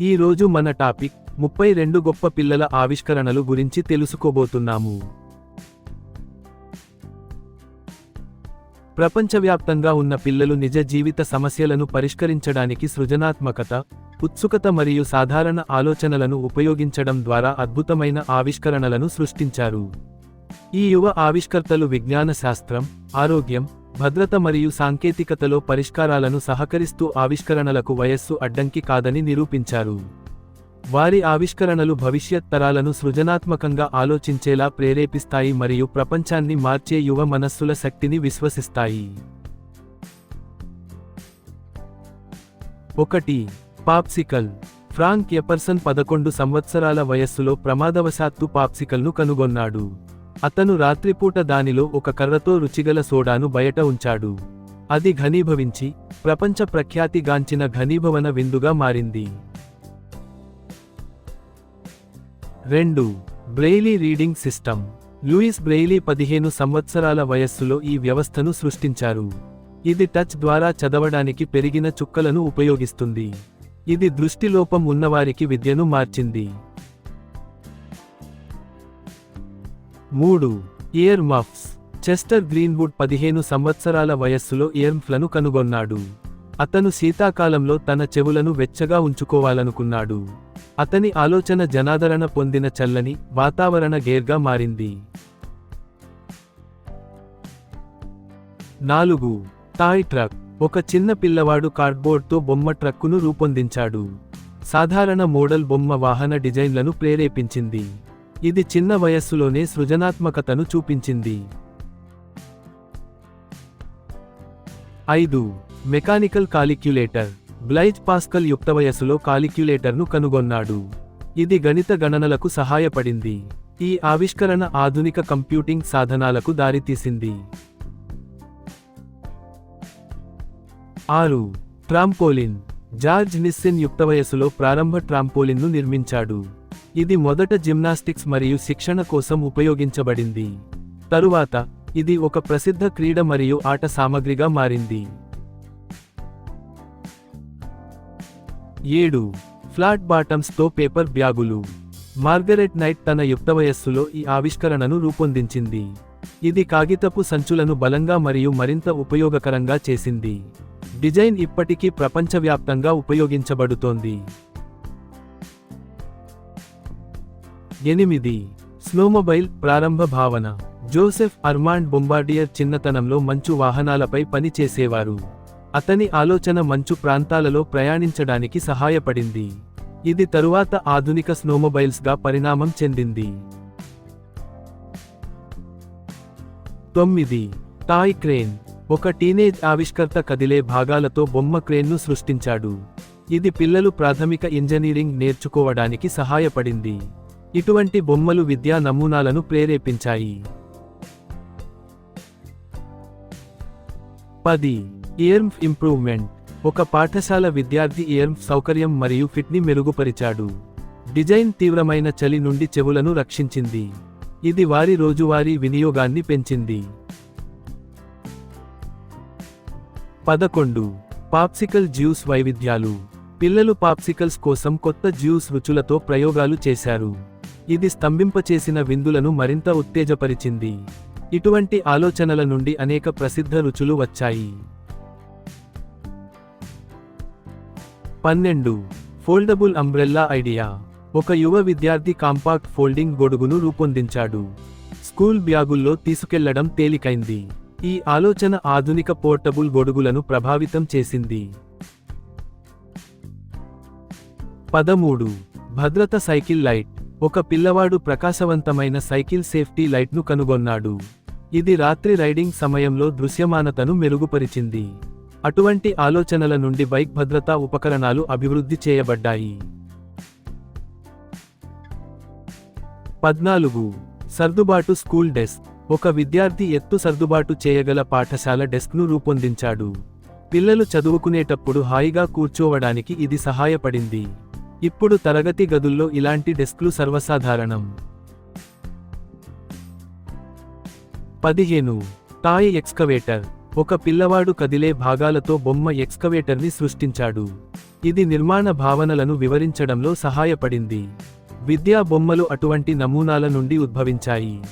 ఈ రోజు మన టాపిక్ ముప్పై రెండు గొప్ప పిల్లల ఆవిష్కరణలు గురించి తెలుసుకోబోతున్నాము. ప్రపంచవ్యాప్తంగా ఉన్న పిల్లలు నిజ జీవిత సమస్యలను పరిష్కరించడానికి సృజనాత్మకత ఉత్సుకత మరియు సాధారణ ఆలోచనలను ఉపయోగించడం ద్వారా అద్భుతమైన ఆవిష్కరణలను సృష్టించారు. ఈ యువ ఆవిష్కర్తలు విజ్ఞాన శాస్త్రం ఆరోగ్యం భద్రత మరియు సాంకేతికతలో పరిష్కారాలను సహకరిస్తూ ఆవిష్కరణలకు వయస్సు అడ్డంకి కాదని నిరూపించారు. వారి ఆవిష్కరణలు భవిష్యత్ తరాలను సృజనాత్మకంగా ఆలోచించేలా ప్రేరేపిస్తాయి మరియు ప్రపంచాన్ని మార్చే యువ మనస్సుల శక్తిని విశ్వసిస్తాయి. ఒకటి పాప్సికల్. ఫ్రాంక్ ఎపర్సన్ పదకొండు సంవత్సరాల వయస్సులో ప్రమాదవశాత్తు పాప్సికల్ను కనుగొన్నాడు. అతను రాత్రిపూట దానిలో ఒక కర్రతో రుచిగల సోడాను బయట ఉంచాడు. అది ఘనీభవించి ప్రపంచ ప్రఖ్యాతిగాంచిన ఘనీభవన విందుగా మారింది. రెండు. Braille reading system. Louis Braille పదిహేను సంవత్సరాల వయస్సులో ఈ వ్యవస్థను సృష్టించారు. ఇది టచ్ ద్వారా చదవడానికి పెరిగిన చుక్కలను ఉపయోగిస్తుంది. ఇది దృష్టిలోపం ఉన్నవారికి విద్యను మార్చింది. మూడు ఇయర్ మఫ్స్ చెస్టర్ గ్రీన్వుడ్ పదిహేను సంవత్సరాల వయస్సులో ఇయర్మ్ఫ్లను కనుగొన్నాడు. అతను శీతాకాలంలో తన చెవులను వెచ్చగా ఉంచుకోవాలనుకున్నాడు. అతని ఆలోచన జనాదరణ పొందిన చల్లని వాతావరణ గేర్గా మారింది. నాలుగు టాయ్ ట్రక్. ఒక చిన్న పిల్లవాడు కార్డ్బోర్డ్తో బొమ్మ ట్రక్కును రూపొందించాడు. సాధారణ మోడల్ బొమ్మ వాహన డిజైన్లను ప్రేరేపించింది. ఇది చిన్న వయస్సులోనే సృజనాత్మకతను చూపించింది. ఐదు. Mechanical calculator. బ్లైజ్ పాస్కల్ యుక్త వయస్సులో కాలిక్యులేటర్ను కనుగొన్నాడు. ఇది గణిత గణనలకు సహాయపడింది. ఈ ఆవిష్కరణ ఆధునిక కంప్యూటింగ్ సాధనాలకు దారితీసింది. ఆరు. ట్రాంపోలిన్. జార్జ్ నిస్సిన్ యుక్త వయస్సులో ప్రారంభ ట్రాంపోలిన్ను నిర్మించాడు. ఇది మొదట జిమ్నాస్టిక్స్ మరియు శిక్షణ కోసం ఉపయోగించబడింది. తరువాత ఇది ఒక ప్రసిద్ధ క్రీడ మరియు ఆట సామగ్రిగా మారింది. ఏడు. ఫ్లాట్ బాటమ్స్తో పేపర్ బ్యాగులు. మార్గరెట్ నైట్ తన యుక్త వయస్సులో ఈ ఆవిష్కరణను రూపొందించింది. ఇది కాగితపు సంచులను బలంగా మరియు మరింత ఉపయోగకరంగా చేసింది. డిజైన్ ఇప్పటికీ ప్రపంచవ్యాప్తంగా ఉపయోగించబడుతోంది. ఎనిమిది. స్నోమొబైల్ ప్రారంభ భావన. జోసెఫ్ అర్మాండ్ బొంబార్డియర్ చిన్నతనంలో మంచు వాహనాలపై పని చేసేవారు. అతని ఆలోచన మంచు ప్రాంతాలలో ప్రయాణించడానికి సహాయపడింది. ఇది తరువాత ఆధునిక స్నోమొబైల్స్గా పరిణామం చెందింది. తొమ్మిది. Toy crane. ఒక టీనేజ్ ఆవిష్కర్త కదిలే భాగాలతో బొమ్మ క్రేన్ను సృష్టించాడు. ఇది పిల్లలు ప్రాథమిక ఇంజనీరింగ్ నేర్చుకోవడానికి సహాయపడింది. ఇటువంటి బొమ్మలు విద్యా నమూనాలను ప్రేరేపించాయి. పది. Earmuff improvement. ఒక పాఠశాల విద్యార్థి ఇయర్మ్ఫ్ సౌకర్యం మరియు ఫిట్ని మెరుగుపరిచాడు. డిజైన్ తీవ్రమైన చలి నుండి చెవులను రక్షించింది. ఇది వారి రోజువారీ వినియోగాన్ని పెంచింది. పదకొండు. పాప్సికల్ జ్యూస్ వైవిధ్యాలు. పిల్లలు పాప్సికల్స్ కోసం కొత్త జ్యూస్ రుచులతో ప్రయోగాలు చేశారు. ఇది స్తంభింపచేసిన విందులను మరింత ఉత్తేజపరిచింది. ఇటువంటి ఆలోచనల నుండి అనేక ప్రసిద్ధ రుచులు వచ్చాయి. పన్నెండు. Foldable umbrella idea. ఒక యువ విద్యార్థి కాంపాక్ట్ ఫోల్డింగ్ గొడుగును రూపొందించాడు. స్కూల్ బ్యాగుల్లో తీసుకెళ్ళడం తేలికైంది. ఈ ఆలోచన ఆధునిక పోర్టబుల్ గొడుగులను ప్రభావితం చేసింది. పదమూడు. భద్రత సైకిల్ లైట్. ఒక పిల్లవాడు ప్రకాశవంతమైన సైకిల్ సేఫ్టీ లైట్ను కనుగొన్నాడు. ఇది రాత్రి రైడింగ్ సమయంలో దృశ్యమానతను మెరుగుపరిచింది. అటువంటి ఆలోచనల నుండి బైక్ భద్రతా ఉపకరణాలు అభివృద్ధి చేయబడ్డాయి. పద్నాలుగు. సర్దుబాటు స్కూల్ డెస్క్. ఒక విద్యార్థి ఎత్తు సర్దుబాటు చేయగల పాఠశాల డెస్క్ను రూపొందించాడు. పిల్లలు చదువుకునేటప్పుడు హాయిగా కూర్చోవడానికి ఇది సహాయపడింది. ఇప్పుడు తరగతి గదుల్లో ఇలాంటి డెస్క్లు సర్వసాధారణం. పదిహేను. Toy excavator. ఒక పిల్లవాడు కదిలే భాగాలతో బొమ్మ ఎక్స్కవేటర్ని సృష్టించాడు. ఇది నిర్మాణ భావనలను వివరించడంలో సహాయపడింది. విద్యా బొమ్మలు అటువంటి నమూనాల నుండి ఉద్భవించాయి.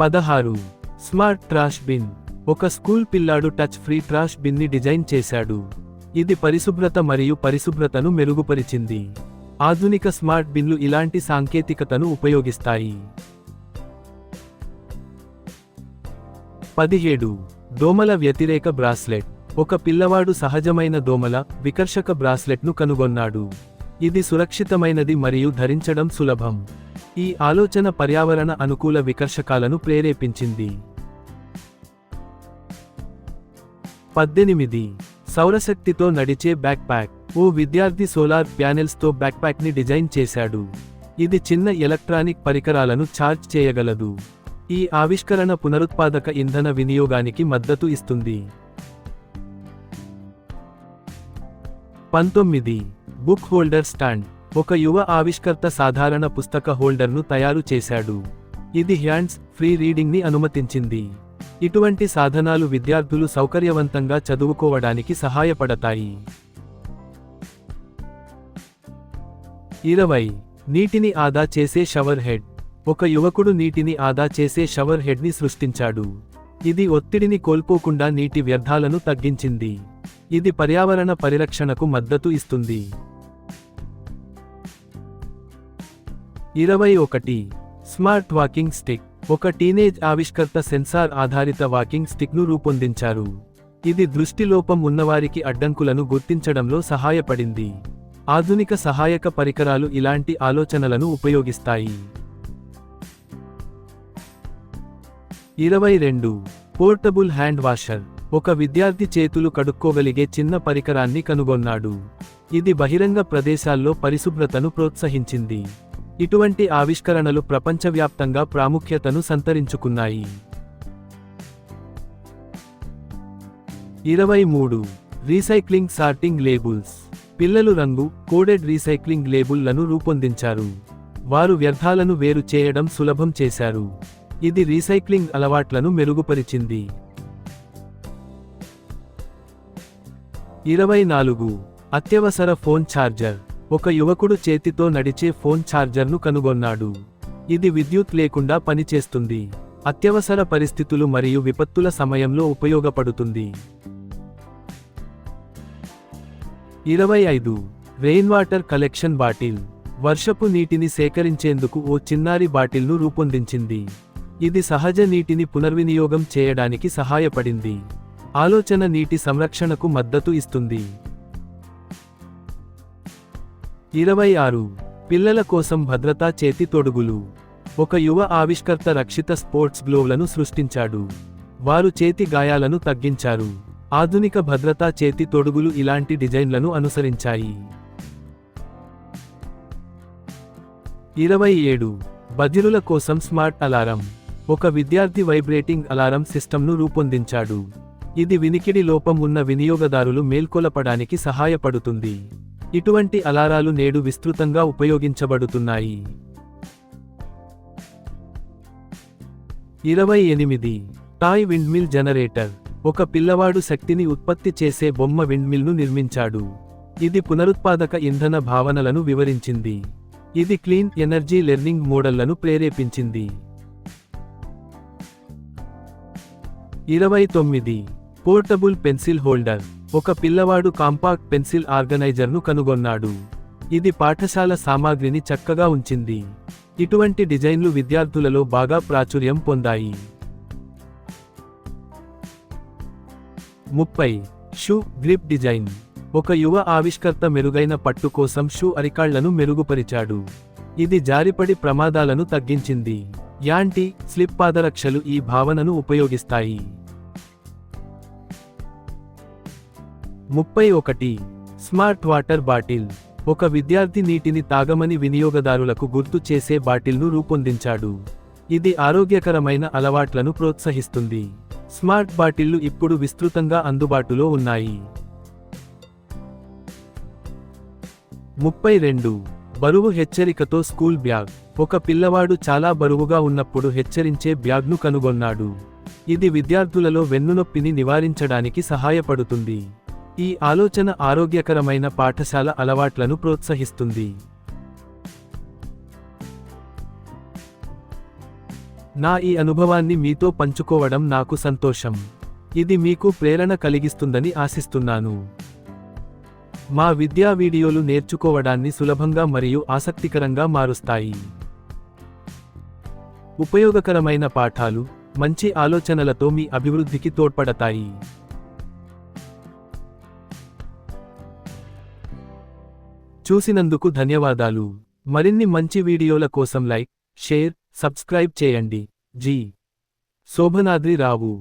పదహారు. Smart trash bin. ఒక స్కూల్ పిల్లాడు టచ్ ఫ్రీ ట్రాష్ బిన్ని డిజైన్ చేశాడు. ఇది పరిశుభ్రత మరియు పరిశుభ్రతను మెరుగుపరిచింది. ఆధునిక స్మార్ట్ బిన్లు ఇలాంటి సాంకేతికతను ఉపయోగిస్తాయి. పదిహేడు. దోమల వ్యతిరేక బ్రాస్లెట్. ఒక పిల్లవాడు సహజమైన దోమల వికర్షక బ్రాస్లెట్ను కనుగొన్నాడు. ఇది సురక్షితమైనది మరియు ధరించడం సులభం. ఈ ఆలోచన పర్యావరణ అనుకూల వికర్షకాలను ప్రేరేపించింది. పద్దెనిమిది. సౌరశక్తితో నడిచే బ్యాక్ ప్యాక్ ఓ విద్యార్థి సోలార్ ప్యానెల్స్తో బ్యాక్ ప్యాక్ని డిజైన్ చేశాడు. ఇది చిన్న ఎలక్ట్రానిక్ పరికరాలను ఛార్జ్ చేయగలదు. ఈ ఆవిష్కరణ పునరుత్పాదక ఇంధన వినియోగానికి మద్దతు ఇస్తుంది. పంతొమ్మిది. Book holder stand. ఒక యువ ఆవిష్కర్త సాధారణ పుస్తక హోల్డర్ను తయారు చేశాడు. ఇది హ్యాండ్స్ ఫ్రీ రీడింగ్ని అనుమతించింది. ఇటువంటి సాధనాలు విద్యార్థులు సౌకర్యవంతంగా చదువుకోవడానికి సహాయపడతాయి. ఇరవై. నీటిని ఆదా చేసే షవర్ హెడ్. ఒక యువకుడు నీటిని ఆదా చేసే షవర్ హెడ్ని సృష్టించాడు. ఇది ఒత్తిడిని కోల్పోకుండా నీటి వ్యర్థాలను తగ్గించింది. ఇది పర్యావరణ పరిరక్షణకు మద్దతు ఇస్తుంది. ఇరవై ఒకటి. Smart walking stick. ఒక టీనేజ్ ఆవిష్కర్త సెన్సార్ ఆధారిత వాకింగ్ స్టిక్ను రూపొందించారు. ఇది దృష్టిలోపం ఉన్నవారికి అడ్డంకులను గుర్తించడంలో సహాయపడింది. ఆధునిక సహాయక పరికరాలు ఇలాంటి ఆలోచనలను ఉపయోగిస్తాయి. ఇరవై రెండు. Portable hand washer. ఒక విద్యార్థి చేతులు కడుక్కోగలిగే చిన్న పరికరాన్ని కనుగొన్నాడు. ఇది బహిరంగ ప్రదేశాల్లో పరిశుభ్రతను ప్రోత్సహించింది. ఇటువంటి ఆవిష్కరణలు ప్రపంచవ్యాప్తంగా ప్రాముఖ్యతను సంతరించుకున్నాయి. ఇరవై మూడు. Recycling sorting labels. పిల్లలు రంగు కోడెడ్ రీసైక్లింగ్ లేబుల్లను రూపొందించారు. వారు వ్యర్థాలను వేరు చేయడం సులభం చేశారు. ఇది రీసైక్లింగ్ అలవాట్లను మెరుగుపరిచింది. ఇరవై నాలుగు. అత్యవసర ఫోన్ ఛార్జర్. ఒక యువకుడు చేతితో నడిచే ఫోన్ ఛార్జర్ను కనుగొన్నాడు. ఇది విద్యుత్ లేకుండా పనిచేస్తుంది. అత్యవసర పరిస్థితులు మరియు విపత్తుల సమయంలో ఉపయోగపడుతుంది. ఇరవై ఐదు. Rain water collection bottle. వర్షపు నీటిని సేకరించేందుకు ఓ చిన్నారి బాటిల్ను రూపొందించింది. ఇది సహజ నీటిని పునర్వినియోగం చేయడానికి సహాయపడింది. ఆలోచన నీటి సంరక్షణకు మద్దతు ఇస్తుంది. ఇరవై ఆరు పిల్లల కోసం భద్రతా చేతి తొడుగులు. ఒక యువ ఆవిష్కర్త రక్షిత స్పోర్ట్స్ గ్లోవ్లను సృష్టించాడు. వారు చేతి గాయాలను తగ్గించారు. ఆధునిక భద్రతా చేతి తొడుగులు ఇలాంటి డిజైన్లను అనుసరించాయి. ఇరవై ఏడు బదిరుల కోసం స్మార్ట్ అలారం. ఒక విద్యార్థి వైబ్రేటింగ్ అలారం సిస్టమ్ను రూపొందించాడు. ఇది వినికిడి లోపం ఉన్న వినియోగదారులు మేల్కొలపడానికి సహాయపడుతుంది. ఇటువంటి అలారాలు నేడు విస్తృతంగా ఉపయోగించబడుతున్నాయి. ఇరవై ఎనిమిది. Toy windmill generator. ఒక పిల్లవాడు శక్తిని ఉత్పత్తి చేసే బొమ్మ విండ్మిల్ను నిర్మించాడు. ఇది పునరుత్పాదక ఇంధన భావనలను వివరించింది. ఇది క్లీన్ ఎనర్జీ లెర్నింగ్ మోడళ్ళను ప్రేరేపించింది. ఇరవై తొమ్మిది. Portable pencil holder. ఒక పిల్లవాడు కాంపాక్ట్ పెన్సిల్ ఆర్గనైజర్ను కనుగొన్నాడు. ఇది పాఠశాల సామాగ్రిని చక్కగా ఉంచింది. ఇటువంటి డిజైన్లు విద్యార్థులలో బాగా ప్రాచుర్యం పొందాయి. ముప్పై. Shoe grip design. ఒక యువ ఆవిష్కర్త మెరుగైన పట్టు కోసం షూ అరికాళ్ళను మెరుగుపరిచాడు. ఇది జారిపడి ప్రమాదాలను తగ్గించింది. యాంటీ స్లిప్ పాదరక్షలు ఈ భావనను ఉపయోగిస్తాయి. ముప్పై ఒకటి. Smart water bottle. ఒక విద్యార్థి నీటిని తాగమని వినియోగదారులకు గుర్తు చేసే బాటిల్ను రూపొందించాడు. ఇది ఆరోగ్యకరమైన అలవాట్లను ప్రోత్సహిస్తుంది. స్మార్ట్ బాటిళ్ళు ఇప్పుడు విస్తృతంగా అందుబాటులో ఉన్నాయి. ముప్పై రెండు. బరువు హెచ్చరికతో స్కూల్ బ్యాగ్. ఒక పిల్లవాడు చాలా బరువుగా ఉన్నప్పుడు హెచ్చరించే బ్యాగ్ను కనుగొన్నాడు. ఇది విద్యార్థులలో వెన్నునొప్పిని నివారించడానికి సహాయపడుతుంది. ఈ ఆలోచన ఆరోగ్యకరమైన పాఠశాల అలవాట్లను ప్రోత్సహిస్తుంది. నా ఈ అనుభవాన్ని మీతో పంచుకోవడం నాకు సంతోషం. ఇది మీకు ప్రేరణ కలిగిస్తుందని ఆశిస్తున్నాను. మా విద్యా వీడియోలు నేర్చుకోవడాన్ని సులభంగా మరియు ఆసక్తికరంగా మారుస్తాయి. ఉపయోగకరమైన పాఠాలు మంచి ఆలోచనలతో మీ అభివృద్ధికి తోడ్పడతాయి. చూసినందుకు ధన్యవాదాలు. మరిన్ని మంచి వీడియోల కోసం లైక్ షేర్ సబ్స్క్రైబ్ చేయండి. జీ. శోభనాద్రి రావు.